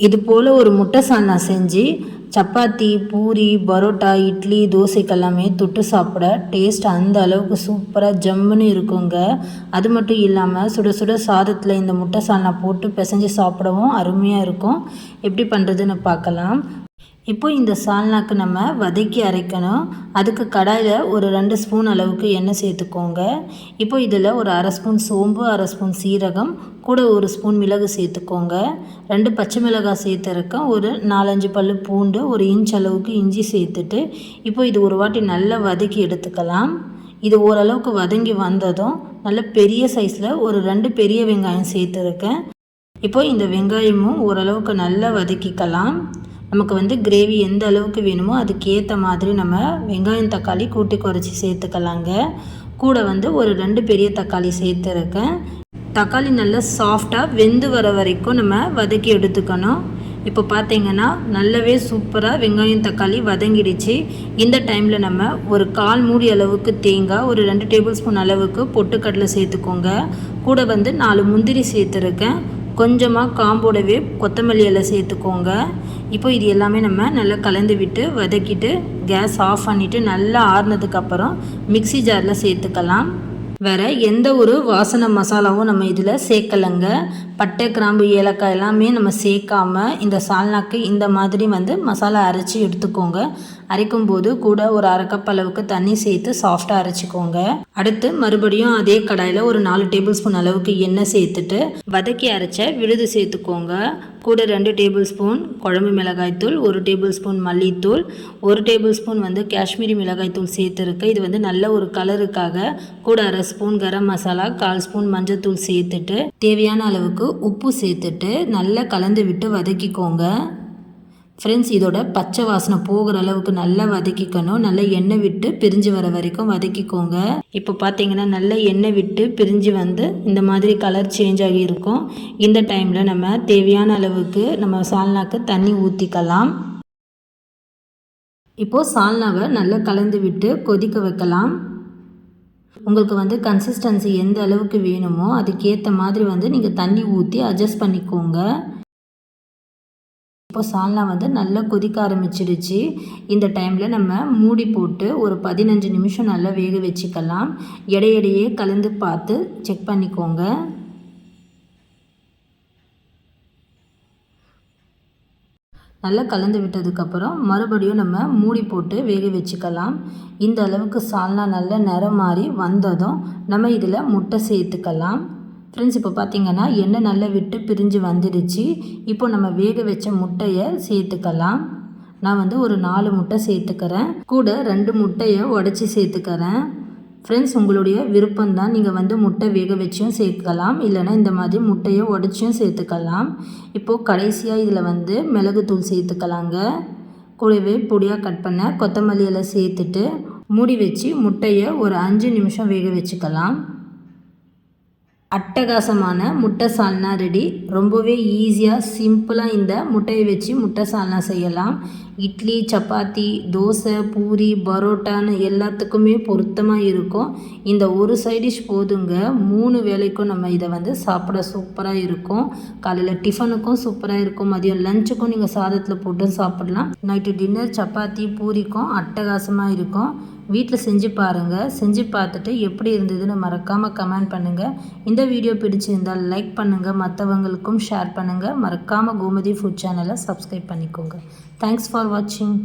இது போல் ஒரு முட்டை சால்னா செஞ்சு சப்பாத்தி பூரி பரோட்டா இட்லி தோசைக்கெல்லாமே தொட்டு சாப்பிட டேஸ்ட் அந்த அளவுக்கு சூப்பராக ஜம்முன்னு இருக்குங்க. அது மட்டும் இல்லாமல் சுட சுட சாதத்தில் இந்த முட்டை சால்னா போட்டு பிசைஞ்சு சாப்பிடவும் அருமையாக இருக்கும். எப்படி பண்ணுறதுன்னு பார்க்கலாம். இப்போ இந்த சால்னாக்கு நம்ம வதக்கி அரைக்கணும். அதுக்கு கடாயில் ஒரு ரெண்டு ஸ்பூன் அளவுக்கு எண்ணெய் சேர்த்துக்கோங்க. இப்போ இதில் ஒரு அரை ஸ்பூன் சோம்பு அரை ஸ்பூன் சீரகம் கூட ஒரு ஸ்பூன் மிளகு சேர்த்துக்கோங்க. ரெண்டு பச்சை மிளகாய் சேர்த்துருக்கேன் ஒரு நாலஞ்சு பல் பூண்டு ஒரு இன்ச் அளவுக்கு இஞ்சி சேர்த்துட்டு இப்போ இது ஒரு வாட்டி நல்லா வதக்கி எடுத்துக்கலாம். இது ஓரளவுக்கு வதங்கி வந்ததும் நல்ல பெரிய சைஸில் ஒரு ரெண்டு பெரிய வெங்காயம் சேர்த்துருக்கேன். இப்போ இந்த வெங்காயமும் ஓரளவுக்கு நல்லா வதக்கிக்கலாம். நமக்கு வந்து கிரேவி எந்த அளவுக்கு வேணுமோ அதுக்கேற்ற மாதிரி நம்ம வெங்காயம் தக்காளி கூட்டி குறைச்சி சேர்த்துக்கலாங்க. கூட வந்து ஒரு ரெண்டு பெரிய தக்காளி சேர்த்துருக்கேன். தக்காளி நல்லா சாஃப்டாக வெந்து வர வரைக்கும் நம்ம வதக்கி எடுத்துக்கணும். இப்போ பார்த்தீங்கன்னா நல்லாவே சூப்பராக வெங்காயம் தக்காளி வதங்கிடுச்சு. இந்த டைமில் நம்ம ஒரு கால் மூடி அளவுக்கு தேங்காய் ஒரு ரெண்டு டேபிள் ஸ்பூன் அளவுக்கு பொட்டுக்கடலை சேர்த்துக்கோங்க. கூட வந்து நாலு முந்திரி சேர்த்துருக்கேன். கொஞ்சமாக காம்போடவே கொத்தமல்லி சேர்த்துக்கோங்க. இப்போ இது எல்லாமே நம்ம நல்லா கலந்து விட்டு வதக்கிட்டு கேஸ் ஆஃப் பண்ணிவிட்டு நல்லா ஆறுனதுக்கப்புறம் மிக்சி ஜாரில் சேர்த்துக்கலாம். வேறு எந்த ஒரு வாசனை மசாலாவும் நம்ம இதில் சேர்க்கலைங்க. பட்டை கிராம்பு ஏலக்காய் எல்லாமே நம்ம சேர்க்காம இந்த சால்னாக்கு இந்த மாதிரி வந்து மசாலா அரைச்சி எடுத்துக்கோங்க. அரைக்கும் போது கூட ஒரு அரை கப் அளவுக்கு தண்ணி சேர்த்து சாஃப்டாக அரைச்சிக்கோங்க. அடுத்து மறுபடியும் அதே கடாயில் ஒரு நாலு டேபிள் ஸ்பூன் அளவுக்கு எண்ணெய் சேர்த்துட்டு வதக்கி அரைச்ச விழுது சேர்த்துக்கோங்க. கூட ரெண்டு டேபிள் ஸ்பூன் குழம்பு மிளகாய்த்தூள் ஒரு டேபிள் ஸ்பூன் மல்லித்தூள் ஒரு டேபிள் ஸ்பூன் வந்து காஷ்மீரி மிளகாய்த்தூள் சேர்த்துருக்கு. இது வந்து நல்ல ஒரு கலருக்காக கூட அரை ஸ்பூன் கரம் மசாலா கால் ஸ்பூன் மஞ்சள் சேர்த்துட்டு தேவையான அளவுக்கு உப்பு சேர்த்துட்டு நல்லா கலந்து விட்டு வதக்கிக்கோங்க. ஃப்ரெண்ட்ஸ் இதோட பச்சை வாசனை போகிற அளவுக்கு நல்லா வதக்கிக்கணும். நல்லா எண்ணெய் விட்டு பிரிஞ்சு வர வரைக்கும் வதக்கிக்கோங்க. இப்போ பார்த்தீங்கன்னா நல்லா எண்ணெய் விட்டு பிரிஞ்சு வந்து இந்த மாதிரி கலர் சேஞ்ச் ஆகி இருக்கும். இந்த டைமில் நம்ம தேவையான அளவுக்கு நம்ம சால்னாக்கு தண்ணி ஊற்றிக்கலாம் இப்போது சால்னாவை நல்லா கலந்து விட்டு கொதிக்க வைக்கலாம். உங்களுக்கு வந்து கன்சிஸ்டன்சி எந்த அளவுக்கு வேணுமோ அதுக்கேற்ற மாதிரி வந்து நீங்கள் தண்ணி ஊற்றி அட்ஜஸ்ட் பண்ணிக்கோங்க. இப்போ சால்னா வந்து நல்லா கொதிக்க ஆரம்பிச்சிடுச்சு. இந்த டைமில் நம்ம மூடி போட்டு ஒரு பதினஞ்சு நிமிஷம் நல்லா வேக வச்சுக்கலாம். இடையிடையே கலந்து பார்த்து செக் பண்ணிக்கோங்க. நல்லா கலந்து விட்டதுக்கப்புறம் மறுபடியும் நம்ம மூடி போட்டு வேக வச்சுக்கலாம். இந்த அளவுக்கு சால்னா நல்லா நிறம் மாறி வந்ததும் நம்ம இதில் முட்டை சேர்த்துக்கலாம். ஃப்ரெண்ட்ஸ் இப்போ பார்த்திங்கன்னா எண்ணெய் நல்லா விட்டு பிரிஞ்சு வந்துடுச்சு. இப்போ நம்ம வேக வச்ச முட்டையை சேர்த்துக்கலாம். நான் வந்து ஒரு நாலு முட்டை சேர்த்துக்கிறேன். கூட ரெண்டு முட்டையை உடச்சி சேர்த்துக்கிறேன். ஃப்ரெண்ட்ஸ் உங்களுடைய விருப்பம் தான் நீங்கள் வந்து முட்டை வேக வச்சும் சேர்க்கலாம் இல்லைனா இந்த மாதிரி முட்டையை உடச்சியும் சேர்த்துக்கலாம். இப்போது கடைசியாக இதில் வந்து மிளகுத்தூள் சேர்த்துக்கலாங்க. கூடவே பொடியாக கட் பண்ண கொத்தமல்லி எல்லாம் சேர்த்துட்டு மூடி வச்சு முட்டையை ஒரு அஞ்சு நிமிஷம் வேக வச்சுக்கலாம். அட்டகாசமான முட்டை சால்னா ரெடி ரொம்பவே ஈஸியாக சிம்பிளாக இந்த முட்டையை வச்சு முட்டை சால்னா செய்யலாம். இட்லி சப்பாத்தி தோசை பூரி பரோட்டான்னு எல்லாத்துக்குமே பொருத்தமாக இருக்கும். இந்த ஒரு சைடிஷ் போதுங்க. மூணு வேலைக்கும் நம்ம இதை வந்து சாப்பிட சூப்பராக இருக்கும். காலையில் டிஃபனுக்கும் சூப்பராக இருக்கும். மதியம் லஞ்சுக்கும் நீங்கள் சாதத்தில் போட்டு சாப்பிடலாம். நைட்டு டின்னர் சப்பாத்தி பூரிக்கும் அட்டகாசமாக இருக்கும். வீட்டில் செஞ்சு பாருங்கள் செஞ்சு பார்த்துட்டு எப்படி இருந்ததுன்னு மறக்காமல் கமெண்ட் பண்ணுங்கள் இந்த வீடியோ பிடிச்சிருந்தால் லைக் பண்ணுங்கள் மற்றவங்களுக்கும் ஷேர் பண்ணுங்கள் மறக்காமல் கோமதி ஃபுட் சேனலை சப்ஸ்கிரைப் பண்ணிக்கோங்க. தேங்க்ஸ் ஃபார் வாட்சிங்